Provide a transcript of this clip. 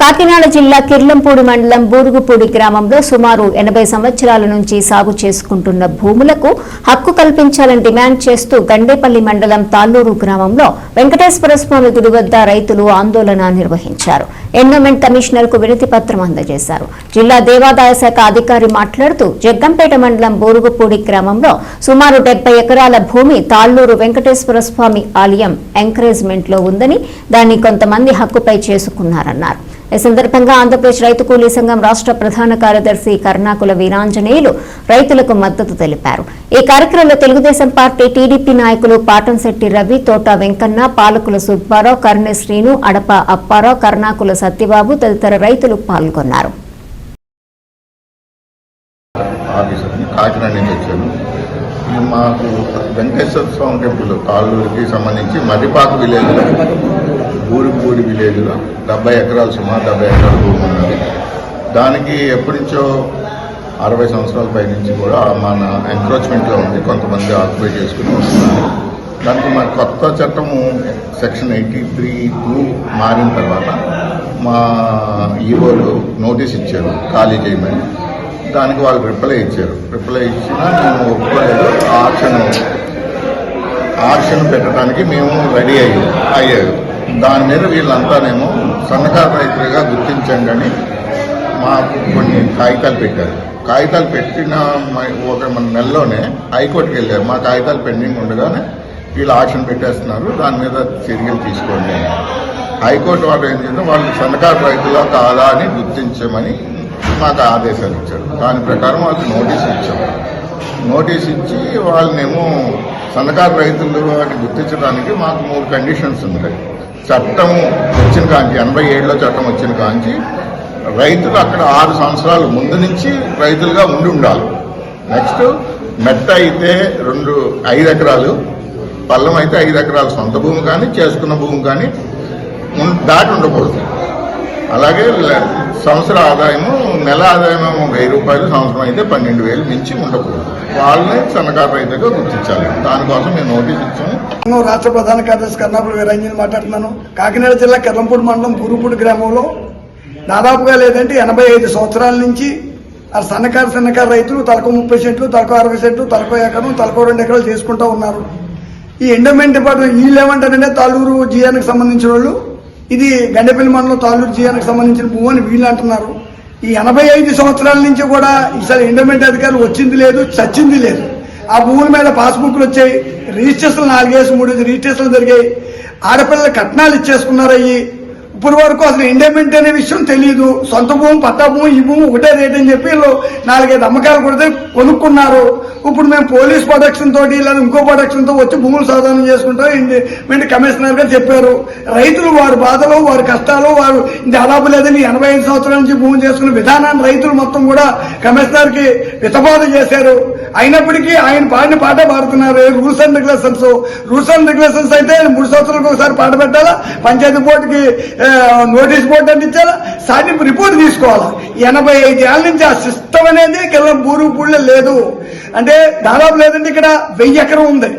Kakinada జిల్లా కిర్లంపూడి మండలం బూరుగుపూడి గ్రామంలో సుమారు ఎనభై సంవత్సరాల నుంచి సాగు చేసుకుంటున్న భూములకు హక్కు కల్పించాలని డిమాండ్ చేస్తూ గండేపల్లి మండలం తాళ్ళూరు గ్రామంలో వెంకటేశ్వర స్వామి గుడి వద్ద రైతులు ఆందోళన నిర్వహించారు. ఎండోమెంట్ కమిషనర్కు వినతి పత్రం అందజేశారు. జిల్లా దేవాదాయ శాఖ అధికారి మాట్లాడుతూ జగ్గంపేట మండలం బోరుగుపూడి గ్రామంలో సుమారు డెబ్బై ఎకరాల భూమి తాళ్ళూరు వెంకటేశ్వర స్వామి ఆలయం ఎంకరేజ్మెంట్లో ఉందని దాన్ని కొంతమంది హక్కుపై చేసుకున్నారన్నారు. ఈ సందర్భంగా ఆంధ్రప్రదేశ్ రైతు కూలీ సంఘం రాష్ట్ర ప్రధాన కార్యదర్శి కర్ణాకుల వీరాంజనేయులు రైతులకు మద్దతు తెలిపారు. ఈ కార్యక్రమంలో తెలుగుదేశం పార్టీ టీడీపీ నాయకులు పాటంశెట్టి రవి తోట వెంకన్న పాలకుల సుబ్బారావు కర్ణె శ్రీను అడప అప్పారావు కర్ణాకుల సత్యబాబు తదితర రైతులు పాల్గొన్నారు. కాకినాడ మాకు వెంకటేశ్వర స్వామి టెంపుల్ కాళ్ళూరికి సంబంధించి మర్రిపాకు విలేజ్లో ఊరిపూడి విలేజ్లో డెబ్బై ఎకరాలు సుమారు డెబ్బై ఎకరాల భూమి ఉన్నది. దానికి ఎప్పటి నుంచో అరవై సంవత్సరాల పై నుంచి కూడా మన ఎంక్రోచ్మెంట్లో ఉంది. కొంతమంది ఆక్యుపై చేసుకుని వస్తున్నారు. దానికి మా కొత్త చట్టము సెక్షన్ ఎయిటీ త్రీ టూ మారిన తర్వాత మా ఈవోలు నోటీస్ ఇచ్చారు ఖాళీ చేయమని. దానికి వాళ్ళు రిప్లై ఇచ్చారు. రిప్లై ఇచ్చినా మేము ఒప్పుకోలేదు. ఆప్షన్ ఆప్షన్ పెట్టడానికి మేము రెడీ అయ్యి అయ్యారు. దాని మీద వీళ్ళంతానేమో సన్నకారు రైతులుగా గుర్తించండి అని మాకు కొన్ని కాగితాలు పెట్టారు. కాగితాలు పెట్టిన ఒక మన నెలలోనే హైకోర్టుకి వెళ్ళారు. మా కాగితాలు పెండింగ్ ఉండగానే వీళ్ళు ఆక్షన్ పెట్టేస్తున్నారు. దాని మీద చర్యలు తీసుకోండి. అని. హైకోర్టు వాళ్ళు ఏం చేస్తే వాళ్ళు సన్నకారు రైతులా కాదా అని గుర్తించమని మాకు ఆదేశాలు ఇచ్చారు. దాని ప్రకారం వాళ్ళకి నోటీస్ ఇచ్చాం. నోటీస్ ఇచ్చి వాళ్ళనేమో సన్నకారు రైతులు వాటిని గుర్తించడానికి మాకు మూడు కండిషన్స్ ఉంటాయి చట్టం వచ్చిన కాంచి ఎనభై ఏడులో చట్టం వచ్చిన కాంచి రైతులు అక్కడ ఆరు సంవత్సరాలు ముందు నుంచి రైతులుగా ఉండి ఉండాలి. నెక్స్ట్ మెట్ట అయితే రెండు ఐదు ఎకరాలు పల్లం అయితే ఐదు ఎకరాలు సొంత భూమి కానీ చేసుకున్న భూమి కానీ దాటి ఉండకూడదు. అలాగే సంవత్సర ఆదాయము నెల ఆదాయం ఏమో వెయ్యి రూపాయలు సంవత్సరం అయితే పన్నెండు వేలు మించి ఉండకూడదు. వాళ్ళని సన్నకారు రైతుగా గుర్తించాలి. దానికోసం మేము నోటీస్ ఇచ్చాము నేను రాష్ట్ర ప్రధాన కార్యదర్శి కర్ణాపురం వీరంజన్ మాట్లాడుతున్నాను. కాకినాడ జిల్లా కెర్లంపూడి మండలం గురుపూడి గ్రామంలో దాదాపుగా లేదంటే ఎనభై ఐదు సంవత్సరాల నుంచి ఆ సన్నకారు సన్నకారు రైతులు తలకు ముప్పై సెంట్లు తలకు అరవై సెంట్లు తలకు ఎకరం తలకు రెండు ఎకరాలు చేసుకుంటూ ఉన్నారు. ఈ ఎండోమెంట్ డిపార్ట్మెంట్ వీళ్ళు ఏమంటారంటే తాలూరు జియానికి సంబంధించిన వాళ్ళు ఇది గండెపల్లి మండలం తాలూరు జియానికి సంబంధించిన భూమి అని వీళ్ళు అంటున్నారు. ఈ ఎనభై ఐదు సంవత్సరాల నుంచి కూడా ఈసారి ఎండోమెంట్ అధికారులు వచ్చింది లేదు చచ్చింది లేదు. ఆ భూముల మీద పాస్బుక్లు వచ్చాయి. రిజిస్ట్రేషన్ నాలుగేసి మూడు రిజిస్ట్రేషన్లు జరిగాయి. ఆడపిల్లలు కట్నాలు ఇచ్చేసుకున్నారు అయ్యి ఇప్పుడు వరకు అసలు ఎండోమెంట్ అనే విషయం తెలియదు సొంత భూమి పట్టా భూమి ఈ భూమి ఒకటే రేట్ అని చెప్పి వీళ్ళు నాలుగైదు అమ్మకాలు కొడితే కొనుక్కున్నారు. ఇప్పుడు మేము పోలీస్ ప్రొటెక్షన్ తోటి లేదా ఇంకో ప్రొటెక్షన్తో వచ్చి భూములు సాధనం చేసుకుంటాం ఎండోమెంట్ కమిషనర్ గారు చెప్పారు. రైతులు వారి బాధలు వారి కష్టాలు వారు దాదాపు లేదని ఎనభై ఐదు సంవత్సరాల నుంచి భూమి చేసుకున్న విధానాన్ని రైతులు మొత్తం కూడా కమిషనర్కి వితబాధ చేశారు. అయినప్పటికీ ఆయన పాడిన పాట పాడుతున్నారు. Rules and regulations rules and regulations అయితే మూడు సంవత్సరాలకు ఒకసారి పాట పెట్టాలా? పంచాయతీ బోర్డుకి నోటీస్ బోర్డు అందించాలా సాధింపు రిపోర్ట్ తీసుకోవాలా? ఎనభై ఐదు ఏళ్ళ నుంచి ఆ సిస్టమ్ అనేది కేవలం బూరు పూళ్ళ లేదు. అంటే దాదాపు లేదంటే ఇక్కడ వెయ్యి ఎకరం ఉంది.